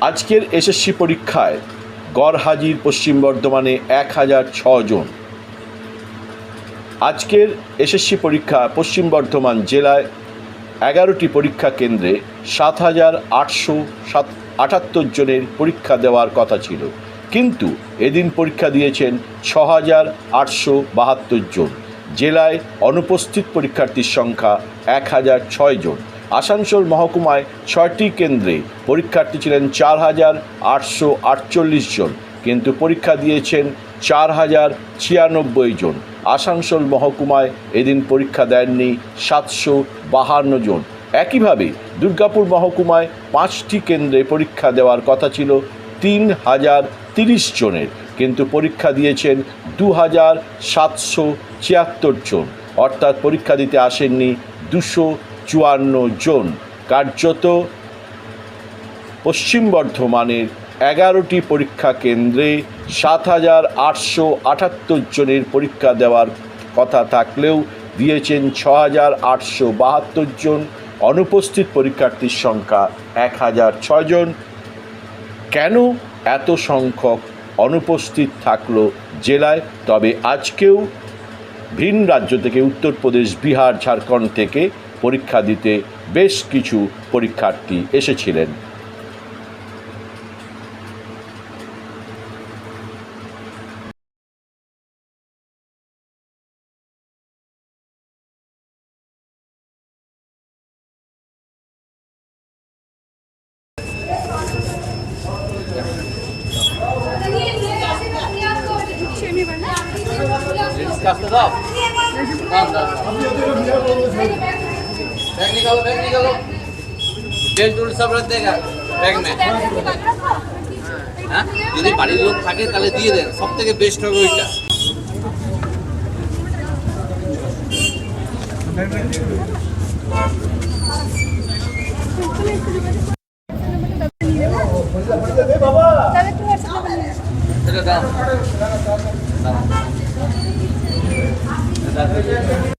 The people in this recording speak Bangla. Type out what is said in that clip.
আজকের এসএসসি পরীক্ষায় গড় হাজির পশ্চিম বর্ধমানে এক হাজার জন। আজকের এসএসসি পরীক্ষা পশ্চিম বর্ধমান জেলায় এগারোটি পরীক্ষা কেন্দ্রে সাত হাজার আটশো সাত আটাত্তর জনের পরীক্ষা দেওয়ার কথা ছিল। কিন্তু এদিন পরীক্ষা দিয়েছেন ছ হাজার আটশো বাহাত্তর জন। জেলায় অনুপস্থিত পরীক্ষার্থীর সংখ্যা এক হাজার ছয় জন। আসানসোল মহকুমায় ছয়টি কেন্দ্রে পরীক্ষার্থী ছিলেন চার হাজার আটশো আটচল্লিশ জন, কিন্তু পরীক্ষা দিয়েছেন চার হাজার ছিয়ানব্বই জন। আসানসোল মহকুমায় এদিন পরীক্ষা দেননি সাতশো বাহান্ন জন। একইভাবে দুর্গাপুর মহকুমায় পাঁচটি কেন্দ্রে পরীক্ষা দেওয়ার কথা ছিল তিন হাজার তিরিশ জনের, কিন্তু পরীক্ষা দিয়েছেন দু হাজার সাতশো ছিয়াত্তর জন। অর্থাৎ পরীক্ষা দিতে আসেননি দুশো চুয়ান্ন জন, কার্যত পশ্চিম বর্ধমানের এগারোটি পরীক্ষা কেন্দ্রে সাত হাজার আটশো আটাত্তর জনের পরীক্ষা দেওয়ার কথা থাকলেও দিয়েছেন ছ হাজার আটশো বাহাত্তর জন, অনুপস্থিত পরীক্ষার্থীর সংখ্যা এক হাজার ছজন কেন এত সংখ্যক অনুপস্থিত থাকল জেলায়? তবে আজকেও ভিন রাজ্য থেকে, উত্তরপ্রদেশ, বিহার, ঝাড়খণ্ড থেকে পরীক্ষা দিতে বেশ কিছু পরীক্ষার্থী এসেছিলেন। बैग निकालो बैग निकालो ডেট টুল হ্যাঁ? যদি বাড়ির লোক থাকে, তাহলে দিয়ে দেন। সব থেকে বেস্ট হবে ওইটা। দাদা